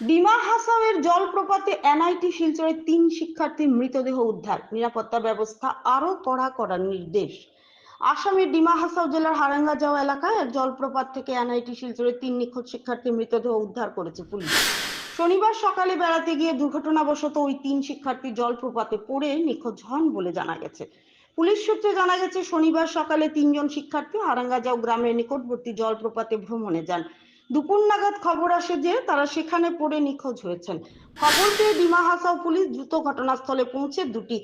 Dima হাসাওয়ের জলপ্রপাতে NIT শিলচরে তিন শিক্ষার্থীর মৃতদেহ উদ্ধার। নিরাপত্তা ব্যবস্থা আরও কড়া করার নির্দেশ। আসামের ডিমা হাসাও জেলার হারাঙ্গাজাও এলাকায় এক জলপ্রপাত থেকে এনআইটি শিলচরে তিন নিখোঁজ শিক্ষার্থীর মৃতদেহ উদ্ধার করেছে পুলিশ। শনিবার সকালে বেড়াতে গিয়ে দুর্ঘটনাবশত ওই তিন শিক্ষার্থী জলপ্রপাতে পড়ে নিখোঁজ হন বলে জানা গেছে। পুলিশ সূত্রে জানা গেছে, শনিবার সকালে তিনজন শিক্ষার্থী হারাঙ্গাজাও গ্রামের নিকটবর্তী জলপ্রপাতে ভ্রমণে যান। দুপুর নাগাদ খবর আসে যে তারা সেখানে পড়ে নিখোঁজ হয়েছেন। খবর পেয়ে ডিমা হাসাও পুলিশ দ্রুত ঘটনাস্থলে পৌঁছে দুটি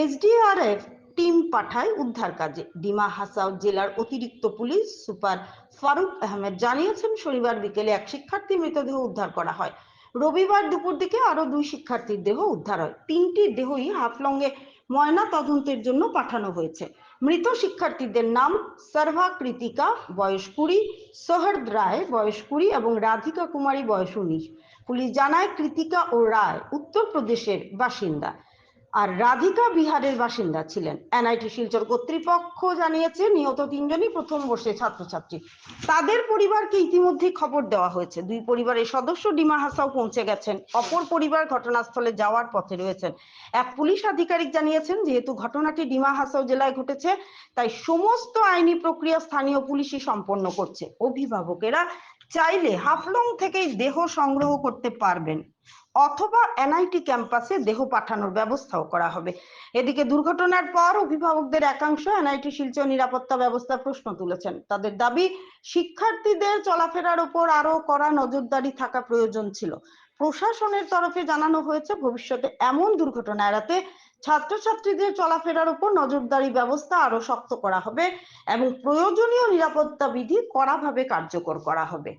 এসডিআরএফ টিম পাঠায় উদ্ধার কাজে। ডিমা হাসাও জেলার অতিরিক্ত পুলিশ সুপার ফারুক আহমেদ জানিয়েছেন, শনিবার বিকেলে এক শিক্ষার্থী মৃতদেহ উদ্ধার করা হয়। রবিবার দুপুর দিকে আরও দুই শিক্ষার্থীর দেহ উদ্ধার হয়। তিনটি দেহই হাফলংয়ে ময়না তদন্তের জন্য পাঠানো হয়েছে। মৃত শিক্ষার্থীদের নাম সর্ভা কৃতিকা, বয়স কুড়ি, সোহর্দ রায়, বয়স কুড়ি এবং রাধিকা কুমারী, বয়স উনিশ। পুলিশ জানায়, কৃতিকা ও রায় উত্তরপ্রদেশের বাসিন্দা। আর রাধিকা বিহারের বাসিন্দা ছিলেন। এনআইটি শিলচর কর্তৃপক্ষ জানিয়েছে, নিহত তিনজনই প্রথম বর্ষের ছাত্রছাত্রী। তাদের পরিবারকে ইতিমধ্যে খবর দেওয়া হয়েছে। দুই পরিবারের সদস্য ডিমা হাসাও পৌঁছে গেছেন। অপর পরিবার ঘটনাস্থলে যাওয়ার পথে রয়েছেন। এক পুলিশ আধিকারিক জানিয়েছেন, যেহেতু ঘটনাটি ডিমা হাসাও জেলায় ঘটেছে, তাই সমস্ত আইনি প্রক্রিয়া স্থানীয় পুলিশই সম্পন্ন করছে। অভিভাবকেরা চাইলে হাফলং থেকেই দেহ সংগ্রহ করতে পারবেন। অথবা এনআইটি ক্যাম্পাসে দেহ পাঠানোর ব্যবস্থাও করা হবে। এদিকে দুর্ঘটনার পর অভিভাবকদের একাংশ এনআইটি শিলচর নিরাপত্তা ব্যবস্থা প্রশ্ন তুলেছেন। তাদের দাবি, শিক্ষার্থীদের চলাফেরার উপর আরও কড়া নজরদারি থাকা প্রয়োজন ছিল। প্রশাসনের তরফে জানানো হয়েছে, ভবিষ্যতে এমন দুর্ঘটনা এড়াতে ছাত্রছাত্রীদের চলাফেরার উপর নজরদারি ব্যবস্থা আরও শক্ত করা হবে এবং প্রয়োজনীয় নিরাপত্তা বিধি কড়াভাবে কার্যকর করা হবে।